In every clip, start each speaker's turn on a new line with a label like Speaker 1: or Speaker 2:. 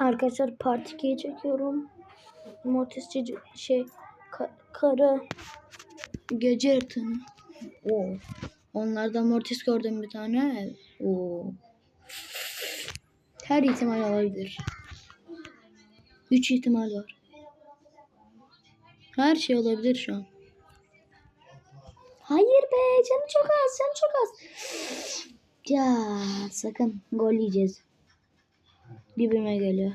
Speaker 1: Arkadaşlar part 2'ye çekiyorum. Mortisçi şey ka- karı gece yırtığını. Oo. Onlardan Mortis gördüm bir tane. Oo. Her ihtimal olabilir. Üç ihtimal var. Her şey olabilir şu an. Hayır be canı çok az canı çok az. Ya sakın gol yiyeceğiz. Dibime geliyor.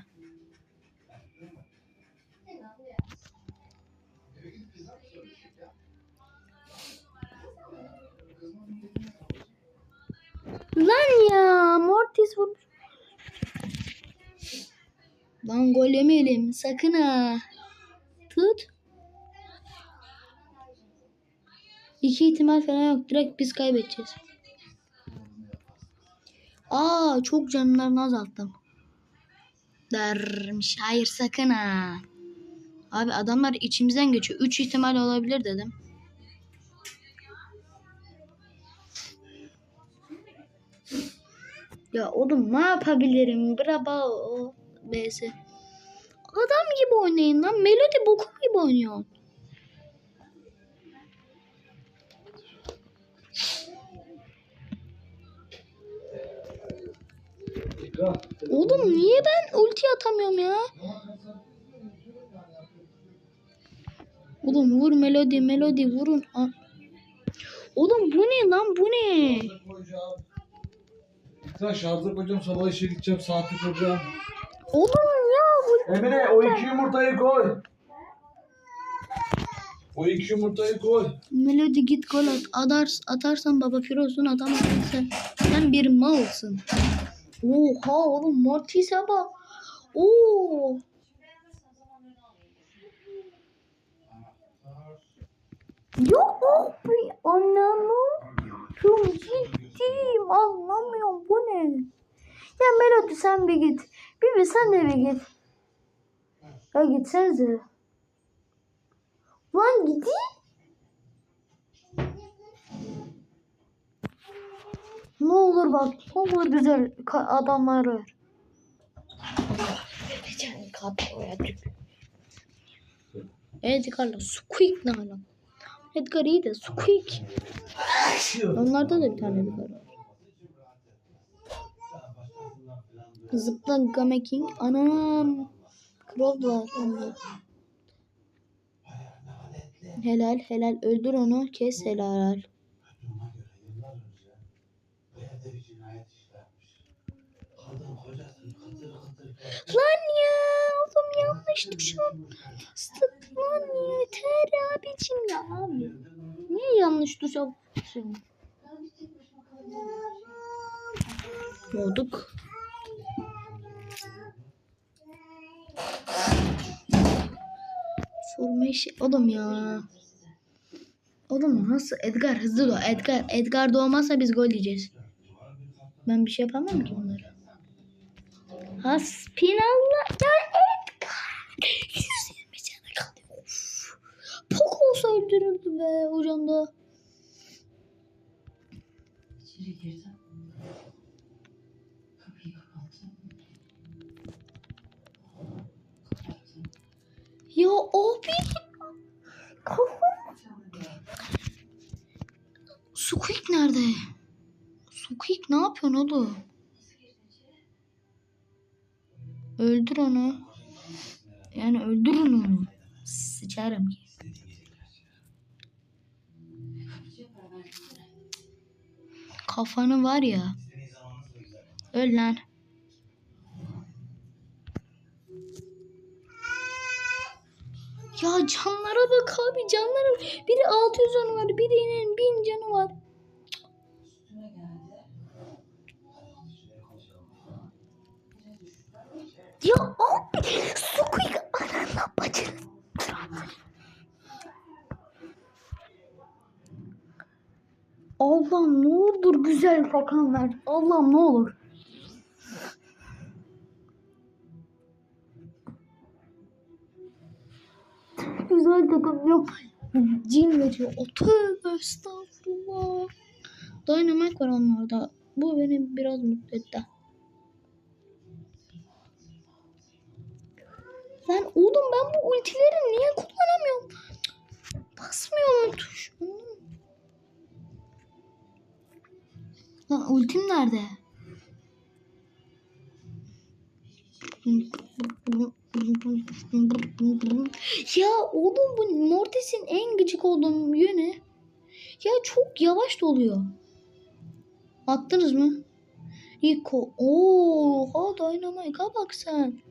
Speaker 1: Lan ya Mortis vurmuş. Lan gol yemeyelim sakın ha. Tut. İki ihtimal falan yok. Direkt biz kaybedeceğiz. Aa çok canlarını azalttım. Dermiş. Hayır sakın ha. Abi adamlar içimizden geçiyor. Üç ihtimal olabilir dedim. Ya oğlum ne yapabilirim? Bravo. BS. Adam gibi oynayın lan. Melodi boku gibi oynuyor. Oğlum niye ben ulti atamıyorum ya? Oğlum vur melodi melodi vurun. Ha. Oğlum bu ne lan bu ne?
Speaker 2: Sen şarjı koyacağım sabah işe gideceğim saati koyacağım.
Speaker 1: Oğlum ya bu
Speaker 2: Emine o iki yumurtayı koy. O iki yumurtayı koy.
Speaker 1: melodi git gol at. Adar, atarsan baba pirozun atamazsan sen. Sen bir malsın. Oha oğlum Mortis'e bak. Oo. Yok abi anlamıyorum. Ciddiyim anlamıyorum bu ne? Ya Melodi sen bir git. Bibi sen de bir git. Ya gitsenize. Lan gidin. Ne olur bak. Ne olur güzel adamlar ver. Edgar'la Squeak ne alaka? Edgar iyi de Squeak. Onlarda da bir tane Edgar var. Zıpla Game King. Anam. Crow var onda. Helal helal. Öldür onu. Kes helal. Lan ya. Oğlum yanlış düşün. Sık lan yeter abicim ya abi. Niye yanlış düşün? Olduk. Sorma işi. Oğlum ya. Oğlum nasıl? Edgar hızlı doğ. Edgar. Edgar doğmazsa biz gol yiyeceğiz. Ben bir şey yapamam ki bunları. Hasbinallah. Ya Edgar. 120 canı kalıyor. Of. Pok olsa öldürürdü be hocam da.
Speaker 3: İçeri kapatsam
Speaker 1: Ya abi. Kafam. Squeak nerede? Squeak ne yapıyorsun oğlum? Öldür onu. Yani öldürün onu. Sıçarım ki. Kafanı var ya. Öl lan. Ya canlara bak abi canlara. Biri 600 canı var, birinin 1000 canı var. Ya abi Squeak ananla bacını. Allah'ım ne olur güzel rakam ver. Allah'ım ne olur. Güzel takım yok. Cin veriyor. Tövbe estağfurullah. Dynamite var onlarda. Bu beni biraz mutlu etti. Lan oğlum ben bu ultileri niye kullanamıyorum? Basmıyor mu tuş? Lan ultim nerede? Ya oğlum bu Mortis'in en gıcık olduğum yönü ya çok yavaş doluyor. Attınız mı? Rico. Oha Dynamite'a bak sen.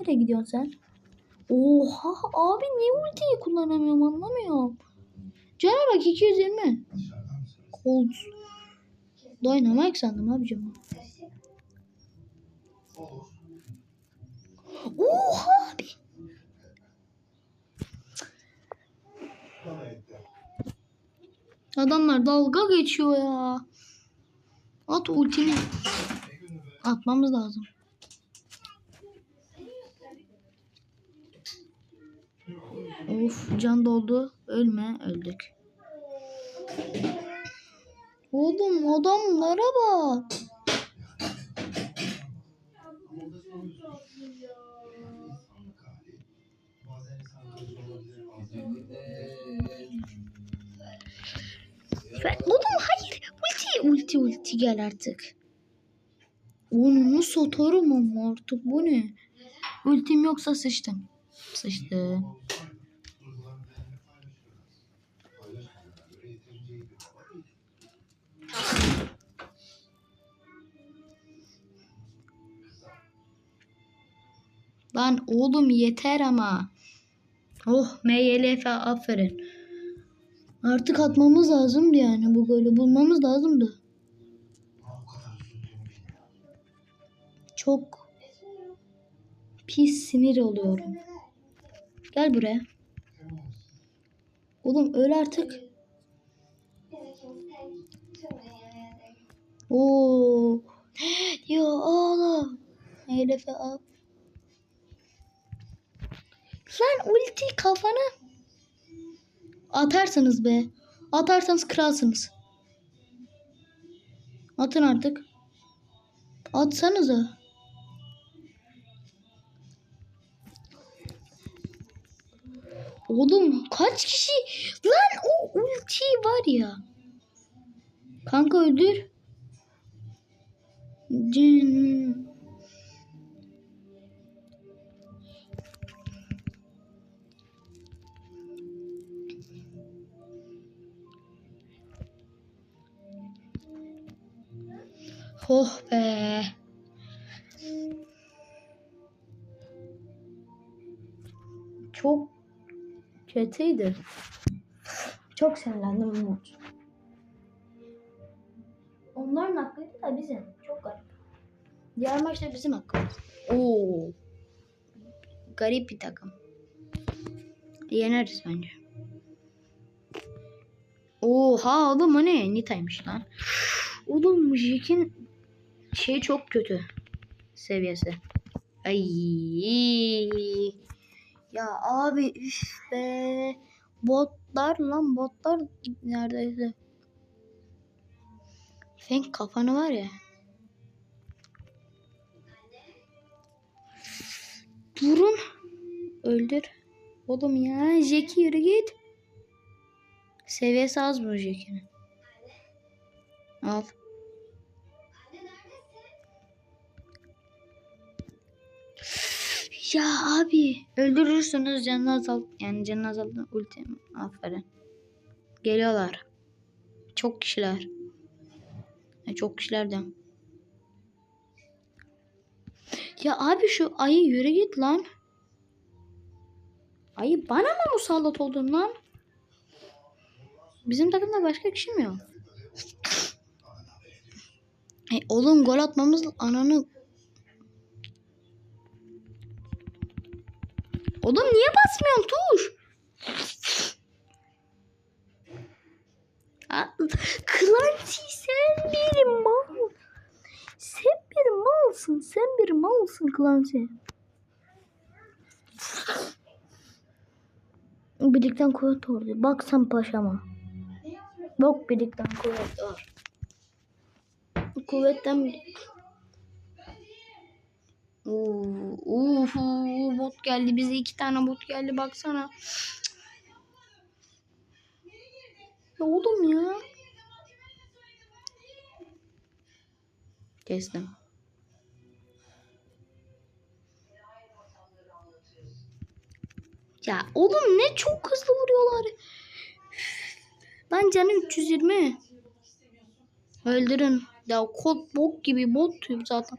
Speaker 1: Nereye gidiyorsun sen? Oha abi niye ultiyi kullanamıyorum anlamıyorum. Cana bak 220. Cold. Dynamite sandım abicim. Oha abi. Adamlar dalga geçiyor ya. At ultini. Atmamız lazım. Of can doldu. Ölme öldük. Oğlum adamlara bak. Ben, oğlum hayır. Ulti ulti ulti gel artık. Onu nasıl atarım ama artık bu ne? Ultim yoksa sıçtım. Sıçtım. Lan oğlum yeter ama. Oh MYLF aferin. Artık atmamız lazımdı yani bu golü bulmamız lazımdı. Çok pis sinir oluyorum. Gel buraya. Oğlum öl artık. Oo. Ya oğlum. MYLF al. Lan ulti kafana. Atarsınız be. Atarsanız kralsınız. Atın artık. Atsanıza. Oğlum kaç kişi? Lan o ulti var ya. Kanka öldür. Cin. Oh be. Çok kötüydü. Çok sinirlendim Umut. Onların hakkıydı da bizim. Çok garip. Diğer maçta bizim hakkımız. Oo. Garip bir takım. Yeneriz bence. Oha oğlum o ne? Nita'ymış lan. Oğlum Jack'in şey çok kötü. Seviyesi. Ay. Ya abi üf. Botlar lan botlar neredeyse. Fenk kafanı var ya. Durun. Öldür. Oğlum ya Jackie yürü git. Seviyesi az bu Jackie'nin. Al. Ya abi öldürürsünüz canını azalt yani canını azaltın ulti aferin. Geliyorlar. Çok kişiler. E, çok kişiler de. Ya abi şu ayı yürü git lan. Ayı bana mı musallat oldun lan? Bizim takımda başka kişi mi yok? E, oğlum gol atmamız ananı Oğlum niye basmıyorsun tuş? Clancy sen bir mal. Sen bir malsın. Sen bir malsın Clancy. Birlikten kuvvet ordu. Bak sen paşama. Bak birlikten kuvvet var. Kuvvetten Uf. bot geldi. Bize iki tane bot geldi baksana. Ya oğlum ya. Kestim. Ya oğlum ne çok hızlı vuruyorlar. Ben canım 320. Öldürün. Ya kod bok gibi bot zaten.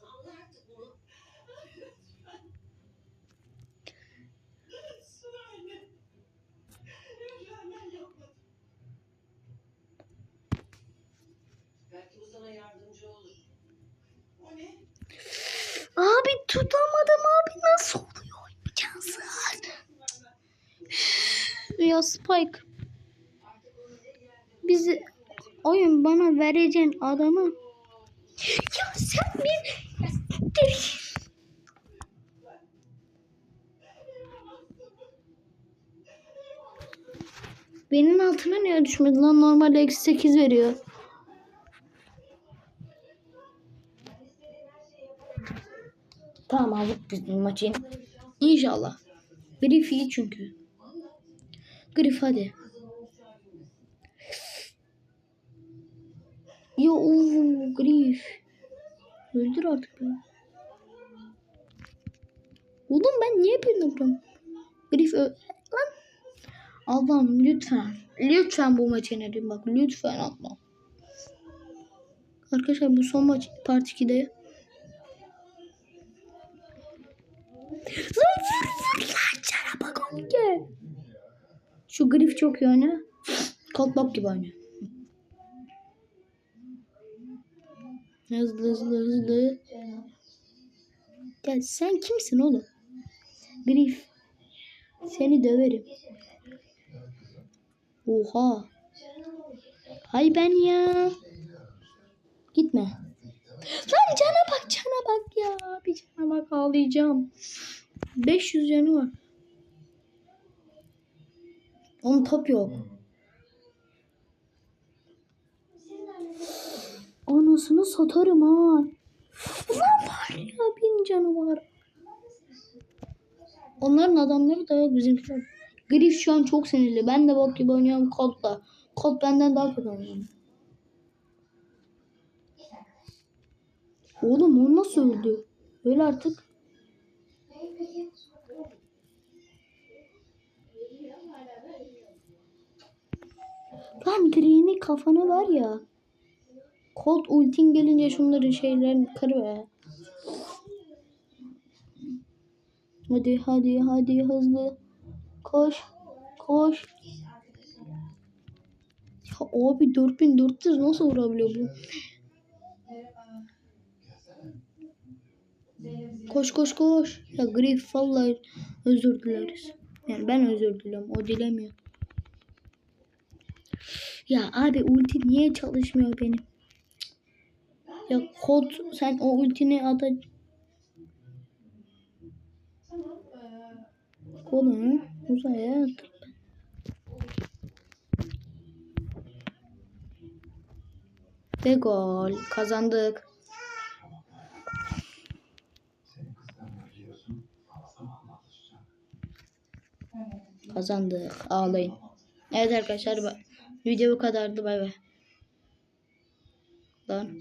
Speaker 4: yardımcı olur. O ne?
Speaker 1: Abi tutamadım abi nasıl oluyor? İmkansız. Ya Spike. Bizi oyun bana vereceğin adamı. Ya sen bir Benim altıma niye düşmedi lan? Normalde eksi 8 veriyor. Tamam aldık biz bu maçı. İnşallah. Grif iyi çünkü. Grif hadi. Ya ooo Grif. Öldür artık beni. Oğlum ben niye birini vuruyorum? Grif ö- lan. Allah'ım lütfen. Lütfen bu maçı yenelim bak. Lütfen Allah'ım. Arkadaşlar bu son maç part 2'de. Lan vur vur lan cana bak onu gel. Şu grif çok iyi oynuyor. Kalkbap gibi oynuyor. Hızlı hızlı hızlı. Gel sen kimsin oğlum? Grif. Seni döverim. Oha. Hay ben ya. Gitme. Lan cana bak cana bak ya. Bir cana bak ağlayacağım. 500 canı var. Onun top yok. Anasını satarım ha. Lan var ya bin canı var. Onların adamları da yok bizimkiler. Griff şu an çok sinirli. Ben de bok gibi oynuyorum Colt'la. Colt benden daha kötü oynuyor. Oğlum o nasıl öldü? Öyle artık. Lan Green'i kafanı var ya. Colt ultin gelince şunların şeylerini kır be. Hadi hadi hadi hızlı. Koş. Koş. Ya abi 4400 nasıl vurabiliyor bu? Koş koş koş. Ya Griff vallahi özür dileriz. Yani ben özür diliyorum. O dilemiyor. Ya abi ulti niye çalışmıyor benim? Ya kod sen o ultini ata... Kolunu uzaya at. Ve gol. Kazandık. Kazandık. Ağlayın. Evet arkadaşlar. Video bu kadardı. Bay bay. Lan.